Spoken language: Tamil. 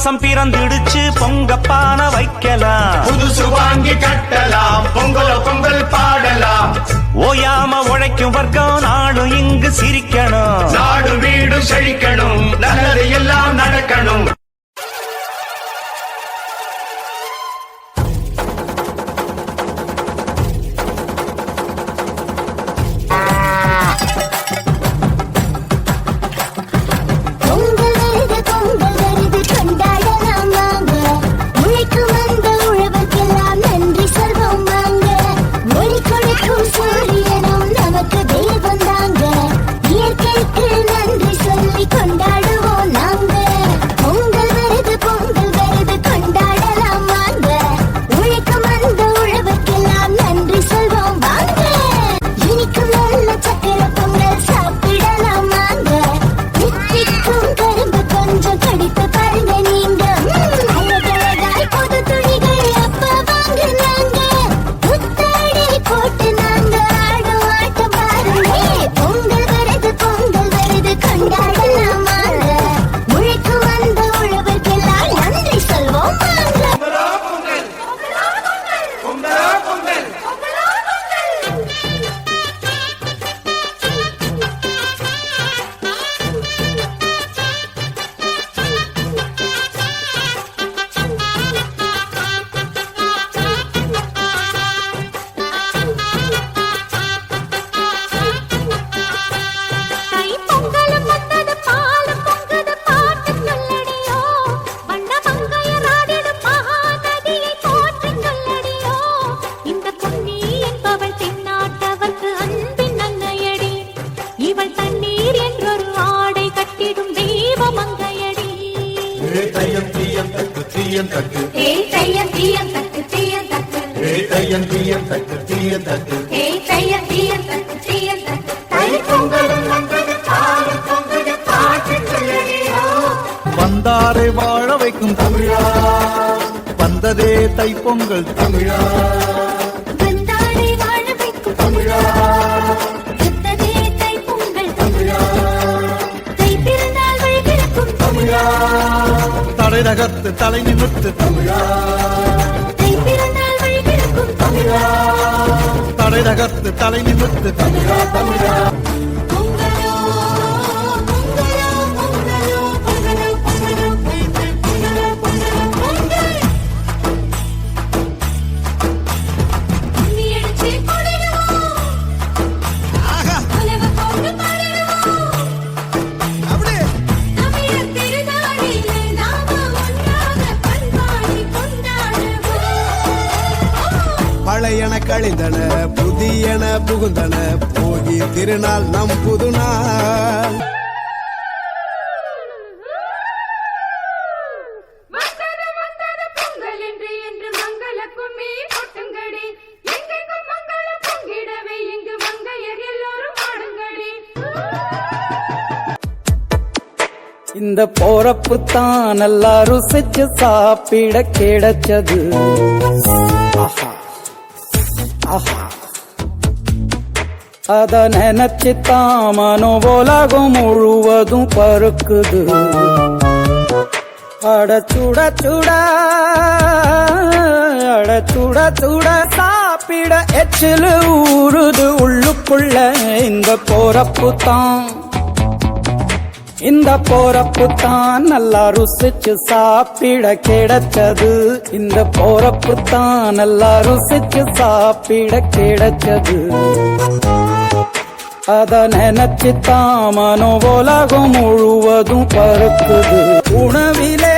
மாசம் பிறந்திடுச்சு பொங்கப்பான வைக்கலாம். புதுசு வாங்கி கட்டலாம் பொங்கல பொங்கல் பாடலாம். ஓயாம உழைக்கும் வர்க்கம் நாடும் இங்கு சிரிக்கணும். நாடு தையம் தீயம் தக்கு தீயம் தக்கு தையம் தீயம் தக்கு தீயம் தக்கு தையம் தீயம் தக்கு தீயம் தக்கு ஏய் தையம் தீயம் தக்கு தீயம் தக்கு தை பொங்கலும் வந்தது பாலும் பொங்குது பாட்டு சொல்லடியோ வந்தாரை வாழ வைக்கும் தமிழா. வந்ததே தைப்பொங்கல் தமிழா. தடை நகர்த்து தலை நிமிர்த்து தமிழா தை பிறந்தால் வழி பிறக்கும் தமிழா. தடை நகர்த்து தலை நிமிர்த்து தமிழா தமிழா பழையன கழிந்தன புதியன புகுந்தன. போகி திருநாள் நம் புதுநாள் இந்த போறப்பு தான் நல்லா ருசிச்சு சாப்பிட கிடைச்சது. அத நினைச்சு தான் உலகம் முழுவதும் பருக்குது அடச்சுட சுட அடச்சுட சுட சாப்பிட எச்சில் ஊறுது உள்ளுக்குள்ள இந்த போறப்பு தான் இந்த போறப்பு தான் நல்லா ருசிச்சு சாப்பிட கிடைச்சது. இந்த போறப்பு தான் நல்லா ருசிச்சு சாப்பிட கிடைச்சது. அத நினைச்சு தாமனோ உலகம் முழுவதும் பருக்குது உணவிலே